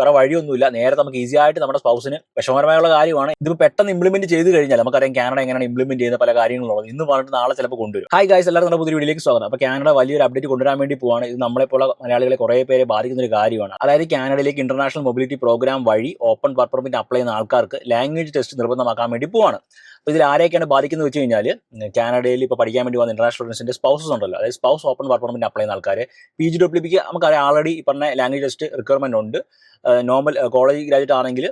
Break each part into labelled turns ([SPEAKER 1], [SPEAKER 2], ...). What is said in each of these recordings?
[SPEAKER 1] വേറെ വഴിയൊന്നുമില്ല. നേരെ നമുക്ക് ഈസി ആയിട്ട് നമ്മുടെ സ്പൗസിന് വിഷമകരമായുള്ള കാര്യമാണ്. ഇതിപ്പോൾ പെട്ടെന്ന് ഇംപ്ലിമെന്റ് ചെയ്ത് കഴിഞ്ഞാൽ നമുക്കറിയാം കാനഡ എങ്ങനെയാണ് ഇംപ്ലിമെന്റ് ചെയ്യുന്ന പല കാര്യങ്ങളുള്ളത്. ഇന്ന് പറഞ്ഞിട്ട് നാളെ ചിലപ്പോൾ കൊണ്ടുവരും. ഹായ് ഗൈസ് എല്ലാവരും നമ്മുടെ പുതിയ വീഡിയോയിലേക്ക് സ്വാഗതം. അപ്പോൾ കാനഡ വലിയൊരു അപ്ഡേറ്റ് കൊണ്ടുവരാൻ വേണ്ടി പോവാണ്. ഇത് നമ്മളെപ്പോലുള്ള മലയാളികളെ കുറേ പേരെ ബാധിക്കുന്ന ഒരു കാര്യമാണ്. അതായത് കാനഡയിലേക്ക് ഇന്റർനാഷണൽ മൊബിലിറ്റി പ്രോഗ്രാം വഴി ഓപ്പൺ വർക്ക് പെർമിറ്റ് അപ്ലൈ ചെയ്യുന്ന ആൾക്കാർക്ക് ലാംഗ്വേജ് ടെസ്റ്റ് നിർബന്ധമാക്കാൻ വേണ്ടി പോവാണ്. അപ്പോൾ ഇതിൽ ആരെയൊക്കെയാണ് ബാധിക്കുന്നത് വെച്ച് കഴിഞ്ഞാൽ കാനഡയിൽ ഇപ്പോൾ പഠിക്കാൻ വേണ്ടി വന്ന ഇന്റർനാഷണൽ സ്റ്റുഡൻസിന്റെ സ്പൗസസ് ഉണ്ടല്ലോ. അതായത് spouse open work permit apply ചെയ്യുന്ന ആൾക്കാർ പി ജി ഡബ്ല്യു പിക്ക് നമുക്കറിയാം ആൾറെഡി ഈ പറഞ്ഞ ലാംഗ്വേജ് ടെസ്റ്റ് റിക്വയർമെന്റ് ഉണ്ട്. നോർമൽ കോളേജ് ഗ്രാജുവേറ്റ് ആണെങ്കിൽ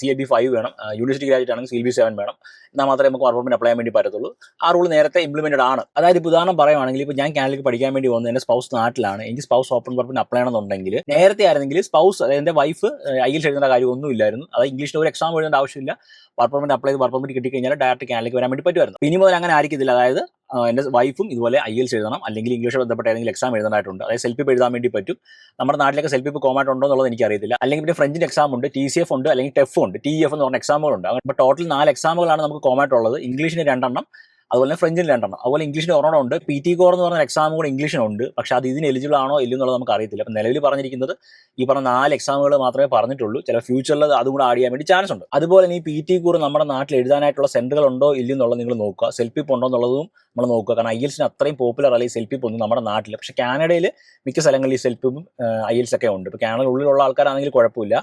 [SPEAKER 1] സി എൽ ബി ഫൈവ് വേണം. യൂണിവേഴ്സിറ്റി ഗ്രാജുവേറ്റ് ആണെങ്കിൽ സി എൽ ബി സെവൻ വേണം. എന്നാൽ മാത്രമേ നമുക്ക് വർക്ക് പെർമിറ്റ് അപ്ലൈ ചെയ്യാൻ വേണ്ടി പറ്റത്തുള്ളൂ. ആ റൂൾ നേരത്തെ ഇംപ്ലിമെന്റഡ് ആണ്. അതായത് ഇപ്പോൾ ഉദാഹരണം പറയുവാണെങ്കിൽ ഇപ്പോൾ ഞാൻ കാനഡയിലേക്ക് പഠിക്കാൻ വേണ്ടി വന്നത് എന്റെ സ്പൗസ് നാട്ടിലാണ്. എനിക്ക് സ്പൗസ് ഓപ്പൺ പെർമിറ്റ് അപ്ലൈ ചെയ്യണമെന്നുണ്ടെങ്കിൽ നേരത്തെ ആയിരുന്നെങ്കിൽ സ്പൗസ് അതായത് എന്റെ വൈഫ് ഐ എൽ എഴുതേണ്ട കാര്യമൊന്നും ഇല്ലായിരുന്നു. അത് ഇംഗ്ലീഷിൽ ഒരു എക്സാം എഴുതേണ്ട ആവശ്യമില്ല. വർക്ക് പെർമിറ്റ് അപ്ലൈ ചെയ്ത് വർക്ക് പെർമിറ്റ് കിട്ടിക്കഴിഞ്ഞാൽ ഡയറക്റ്റ് കാനഡയിലേക്ക് വരാൻ വേണ്ടി പറ്റുമായിരുന്നു. ഇനി മുതൽ അങ്ങനെ ആയിരിക്കില്ല അതായത് എന്റെ വൈഫും ഇതുപോലെ ഐ എൽസ് എഴുതണം. അല്ലെങ്കിൽ ഇംഗ്ലീഷ് ബന്ധപ്പെട്ട ഏതെങ്കിലും എക്സാം എഴുതാനായിട്ടുണ്ട് അതായത് സെൽഫിപ്പ് എഴുതാൻ വേണ്ടി പറ്റും. നമ്മുടെ നാട്ടിലൊക്കെ സെൽഫിപ്പ് കോമാറ്റ് ഉണ്ടോ എന്നുള്ളത് എനിക്കറിയത്തില്ല. അല്ലെങ്കിൽ പിന്നെ ഫ്രഞ്ചിന് എക്സാം ഉണ്ട് ടി സി എഫ് ഉണ്ട് അല്ലെങ്കിൽ ടെഫ് ഉണ്ട് ടി എഫ് എന്ന് പറഞ്ഞ എക്സാമുകളുണ്ട് അപ്പോൾ ടോട്ടൽ നാല് എക്സാമുകളാണ് നമുക്ക് കോമായിട്ടുള്ളത് ഇംഗ്ലീഷിന് രണ്ടെണ്ണം അതുപോലെ തന്നെ ഫ്രഞ്ചിന് രണ്ടെണ്ണം. അതുപോലെ ഇംഗ്ലീഷിന് ഒരെണ്ണം ഉണ്ട്. പി ടി കോർ എന്ന് പറഞ്ഞ എക്സാം കൂടെ ഇംഗ്ലീഷിനുണ്ട് പക്ഷേ അത് ഇതിന് എലിജിബിൾ ആണോ ഇല്ല എന്നുള്ളത് നമുക്ക് അറിയത്തില്ല. അപ്പം നിലവിൽ പറഞ്ഞിരിക്കുന്നത് ഈ പറഞ്ഞ നാല് എക്സാമുകൾ മാത്രമേ പറഞ്ഞിട്ടുള്ളൂ. ചില ഫ്യൂച്ചറിൽ അതും കൂടെ ആഡ് ചെയ്യാൻ വേണ്ടി ചാൻസ് ഉണ്ട്. അതുപോലെ ഈ പി ടി കൂർ നമ്മുടെ നാട്ടിൽ എഴുതാനായിട്ടുള്ള സെന്ററുകൾ ഉണ്ടോ ഇല്ലെന്നുള്ളത് നിങ്ങൾ നോക്കുക. സെൽഫിപ്പ് ഉണ്ടോ എന്നുള്ളതും നമ്മൾ നോക്കുക. കാരണം ഐ എൽസിന് അത്രയും പോപ്പുലർ അല്ലെങ്കിൽ സെൽഫിപ്പ് ഒന്നും നമ്മുടെ നാട്ടിൽ പക്ഷേ കാനഡയിൽ മിക്ക സ്ഥലങ്ങളിൽ ഈ സെൽഫിപ്പും ഐ എൽസ് ഒക്കെ ഉണ്ട്. ഇപ്പോൾ കാനഡ ഉള്ളിലുള്ള ആൾക്കാരാണെങ്കിൽ കുഴപ്പമില്ല.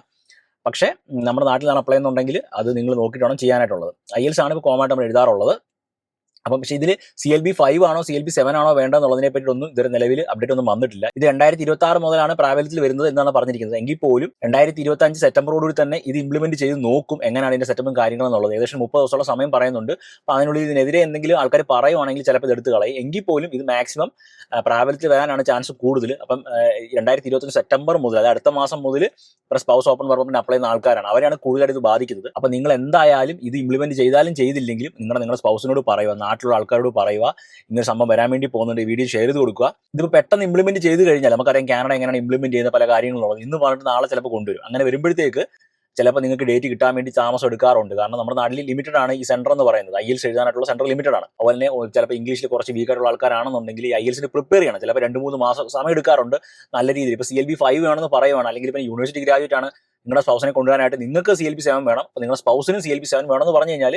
[SPEAKER 1] പക്ഷേ നമ്മുടെ നാട്ടിലാണ് അപ്ലൈ ചെയ്യുന്നുണ്ടെങ്കിൽ അത് നിങ്ങൾ നോക്കിയിട്ടാണ് ചെയ്യാനായിട്ടുള്ളത്. ഐ എൽസ് ആണ് ഇപ്പോൾ കോമായിട്ട് നമ്മൾ എഴുതാറുള്ളത്. അപ്പം പക്ഷേ ഇതിൽ സി എൽ ബി ഫൈവ് ആണോ സി എൽ ബി സെവൻ ആണോ വേണ്ടതെന്നുള്ളതിനെ പറ്റി ഒന്നും ഇതുവരെ നിലവിൽ അപ്ഡേറ്റ് ഒന്നും വന്നിട്ടില്ല. ഇത് രണ്ടായിരത്തി ഇരുപത്തി ആറ് മുതലാണ് പ്രാബല്യത്തിൽ വരുന്നത് എന്നാണ് പറഞ്ഞിരിക്കുന്നത്. എങ്കിൽ പോലും രണ്ടായിരത്തി ഇരുപത്തി അഞ്ച് സെപ്റ്റംബറോടുകൂടി തന്നെ ഇത് ഇംപ്ലിമെന്റ് ചെയ്ത് നോക്കും എങ്ങനെയാണ് ഇതിന്റെ സെറ്റപ്പും കാര്യങ്ങളും എന്നുള്ളത്. ഏകദേശം മുപ്പത് ദിവസമുള്ള സമയം പറയുന്നുണ്ട്. അപ്പോൾ അതിനുള്ളിൽ ഇതിനെതിരെ എന്തെങ്കിലും ആൾക്കാർ പറയുവാണെങ്കിൽ ചിലപ്പോൾ ഇത് എടുത്ത് കളയും. എങ്കിൽ പോലും ഇത് മാക്സിമം പ്രാബല്യത്തിൽ വരാനാണ് ചാൻസ് കൂടുതൽ. അപ്പം രണ്ടായിരത്തി ഇരുപത്തി സെപ്റ്റംബർ മുതൽ അതായത് അടുത്ത മാസം മുതൽ സ്പൗസ് ഓപ്പൺ വർക്കിന് അപ്ലൈ ചെയ്യുന്ന ആൾക്കാരാണ്. അവരാണ് കൂടുതലായിട്ട് ഇത് ബാധിക്കുന്നത്. അപ്പോൾ നിങ്ങൾ എന്തായാലും ഇത് ഇംപ്ലിമെന്റ് ചെയ്താലും ചെയ്തില്ലെങ്കിലും നിങ്ങൾ നിങ്ങളുടെ സ്പൗസിനോട് പറയുക നാട്ടിലുള്ള ആൾക്കാരോട് പറയുക ഇങ്ങനെ സംഭവം വരാൻ വേണ്ടി പോകുന്നുണ്ട് വീഡിയോ ഷെയർ ചെയ്ത് കൊടുക്കുക. ഇതിപ്പോൾ പെട്ടെന്ന് ഇംപ്ലിമെന്റ് ചെയ്ത് കഴിഞ്ഞാൽ നമുക്കറിയാം കാനഡ എങ്ങനെയാണ് ഇംപ്ലിമെന്റ് ചെയ്യുന്ന പല കാര്യങ്ങളുള്ളത്. ഇന്ന് പറഞ്ഞിട്ട് നാളെ ചിലപ്പോൾ കൊണ്ടുവരും. അങ്ങനെ വരുമ്പോഴത്തേക്ക് ചിലപ്പോൾ നിങ്ങൾക്ക് ഡേറ്റ് കിട്ടാൻ വേണ്ടി താമസം എടുക്കാറുണ്ട്. കാരണം നമ്മുടെ നാട്ടിൽ ലിമിറ്റഡ് ആണ് ഈ സെന്റർ എന്ന് പറയുന്നത്. ഐ എൽസ് എഴുതാനായിട്ടുള്ള സെന്റർ ലിമിറ്റഡ് ആണ്. അതുപോലെ തന്നെ ചിലപ്പോൾ ഇംഗ്ലീഷിൽ കുറച്ച് വീക്ക് ആയിട്ടുള്ള ആൾക്കാരാണെന്നുണ്ടെങ്കിൽ ഈ ഐ എൽസിന് പ്രിപ്പയർ ചെയ്യണം. ചിലപ്പോൾ രണ്ട് മൂന്ന് മാസം സമയം എടുക്കാറുണ്ട്. നല്ല രീതിയിൽ. ഇപ്പോൾ സി എൽ ബി ഫൈവ് ആണെന്ന് പറയുവാണ്. അല്ലെങ്കിൽ ഇപ്പോൾ യൂണിവേഴ്സിറ്റി ഗ്രാജുവേറ്റ് ആണ്. നിങ്ങളുടെ സ്പൗസിനെ കൊണ്ടുവരാനായിട്ട് നിങ്ങൾക്ക് സി എൽ ബി സെവൻ വേണം. അപ്പോൾ നിങ്ങളുടെ സ്പൗസിനും സി എൽ ബി സെവൻ വേണമെന്ന് പറഞ്ഞു കഴിഞ്ഞാൽ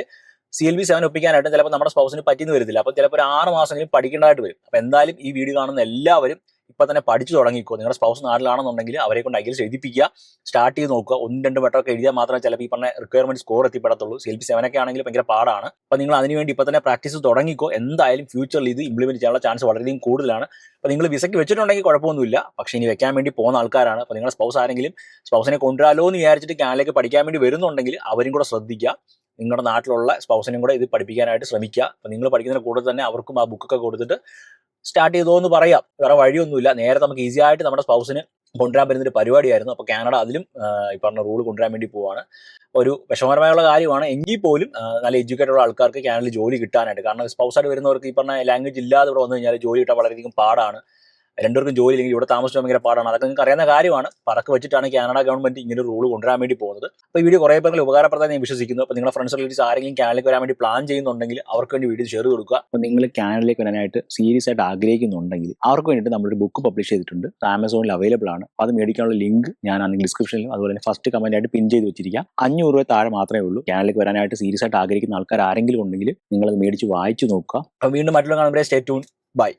[SPEAKER 1] സി എൽ ബി സെവൻ ഒപ്പിക്കാനായിട്ട് ചിലപ്പോൾ നമ്മുടെ സ്പൗസിന് പറ്റിയെന്ന് വരത്തില്ല. അപ്പോൾ ചിലപ്പോൾ ഒരു ആറ് മാസമെങ്കിലും പഠിക്കേണ്ടതായിട്ട് വരും. അപ്പോൾ എന്തായാലും ഈ വീഡിയോ കാണുന്ന എല്ലാവരും ഇപ്പോൾ തന്നെ പഠിച്ചു തുടങ്ങിക്കോ. നിങ്ങളുടെ സ്പൗസ് നാട്ടിലാണെന്നുണ്ടെങ്കിൽ അവരെ കൊണ്ട് അതിൽ എഴുതിപ്പിക്കുക സ്റ്റാർട്ട് ചെയ്ത് നോക്കുക. ഒന്ന് രണ്ട് വട്ടമൊക്കെ എഴുതിയാൽ മാത്രമേ ചിലപ്പോൾ ഈ പറഞ്ഞ റിക്വയർമെന്റ് സ്കോർ എത്തിപ്പെടത്തുള്ളൂ. സി എൽ പി സെവനൊക്കെ ആണെങ്കിൽ ഭയങ്കര പാടാണ്. അപ്പോൾ നിങ്ങൾ അതിനുവേണ്ടി ഇപ്പോൾ തന്നെ പ്രാക്ടീസ് തുടങ്ങിക്കോ. എന്തായാലും ഫ്യൂച്ചറിൽ ഇത് ഇംപ്ലിമെന്റ് ചെയ്യാനുള്ള ചാൻസ് വളരെയധികം കൂടുതലാണ്. അപ്പോൾ നിങ്ങൾ വിസയ്ക്ക് വെച്ചിട്ടുണ്ടെങ്കിൽ കുഴപ്പമൊന്നുമില്ല. പക്ഷേ ഇനി വെക്കാൻ വേണ്ടി പോകുന്ന ആൾക്കാരാണ്. അപ്പോൾ നിങ്ങളുടെ സ്പൗസ് ആരെങ്കിലും സ്പൗസിനെ കൊണ്ടുവരാലോ എന്ന് വിചാരിച്ചിട്ട് കാനഡയിലേക്ക് പഠിക്കാൻ വേണ്ടി വരുന്നുണ്ടെങ്കിൽ അവരും കൂടെ ശ്രദ്ധിക്കുക. നിങ്ങളുടെ നാട്ടിലുള്ള സ്പൗസിനും കൂടെ ഇത് പഠിപ്പിക്കാനായിട്ട് ശ്രമിക്കുക അപ്പം നിങ്ങൾ പഠിക്കുന്നതിന് കൂടെ തന്നെ അവർക്കും ആ ബുക്കൊക്കെ കൊടുത്തിട്ട് സ്റ്റാർട്ട് ചെയ്തോ എന്ന് പറയാം. വേറെ വഴിയൊന്നുമില്ല. നേരെ നമുക്ക് ഈസി ആയിട്ട് നമ്മുടെ സ്പൗസിന് കൊണ്ടുവരാൻ പറ്റുന്ന ഒരു പരിപാടിയായിരുന്നു. അപ്പോൾ കാനഡ അതിലും ഈ പറഞ്ഞ റൂൾ കൊണ്ടുവരാൻ വേണ്ടി പോവാണ്. ഒരു വിഷമകരമായുള്ള കാര്യമാണ്. എങ്കിൽ പോലും നല്ല എഡ്യൂക്കേറ്റഡ് ആൾക്കാർക്ക് കാനഡയിൽ ജോലി കിട്ടാനായിട്ട്. കാരണം സ്പൗസായിട്ട് വരുന്നവർക്ക് ഈ പറഞ്ഞ ലാംഗ്വേജ് ഇല്ലാതെ ഇവിടെ വന്നു കഴിഞ്ഞാൽ ജോലി കിട്ടാൻ വളരെയധികം പാടാണ്. രണ്ടുപേർക്കും ജോലി ഇല്ലെങ്കിൽ ഇവിടെ താമസിച്ചാൽ ഭയങ്കര പാടാണ്. അതൊക്കെ നിങ്ങൾക്ക് അറിയുന്ന കാര്യമാണ്. പറക്ക് വെച്ചിട്ടാണ് കാനഡ ഗവൺമെന്റ് ഇങ്ങനെ ഒരു റൂൾ കൊണ്ടുവരാൻ വേണ്ടി പോകുന്നത്. അപ്പോൾ ഈ വീഡിയോ കുറേ പേർക്ക് ഉപകാരപ്രദമായി ഞാൻ വിശ്വസിക്കുന്നു. അപ്പോൾ നിങ്ങളുടെ ഫ്രണ്ട്സ് റിലേറ്റീവ്സ് ആരെങ്കിലും കാനഡയിലേക്ക് വരാൻ വേണ്ടി പ്ലാൻ ചെയ്യുന്നുണ്ടെങ്കിൽ അവർക്ക് വേണ്ടി വീഡിയോ ഷെയർ കൊടുക്കുക. അപ്പോൾ നിങ്ങൾ കാനഡയിലേക്ക് വരാനായിട്ട് സീരിയസ് ആയിട്ട് ആഗ്രഹിക്കുന്നുണ്ടെങ്കിൽ അവർക്ക് വേണ്ടിയിട്ട് നമ്മളൊരു ബുക്ക് പബ്ലിഷ് ചെയ്തിട്ടുണ്ട്. ആമസോണിൽ അവൈലബിൾ ആണ്. അത് മേടിക്കാനുള്ള ലിങ്ക് ഞാൻ ആണെങ്കിൽ ഡിസ്ക്രിപ്ഷനിലും അതുപോലെ തന്നെ ഫസ്റ്റ് കമന്റ് ആയിട്ട് പിൻ ചെയ്ത് വെച്ചിരിക്കാം അഞ്ഞൂറ് രൂപ താഴെ മാത്രമേ ഉള്ളൂ. കാനഡയിലേക്ക് വരാനായിട്ട് സീരിയസ് ആയിട്ട് ആഗ്രഹിക്കുന്ന ആൾക്കാർ ആരെങ്കിലും ഉണ്ടെങ്കിൽ നിങ്ങൾ അത് മേടിച്ച് വായിച്ചു നോക്കുക. വീണ്ടും മറ്റുള്ള കാണുമ്പോൾ സ്റ്റേ ട്യൂൺ ബൈ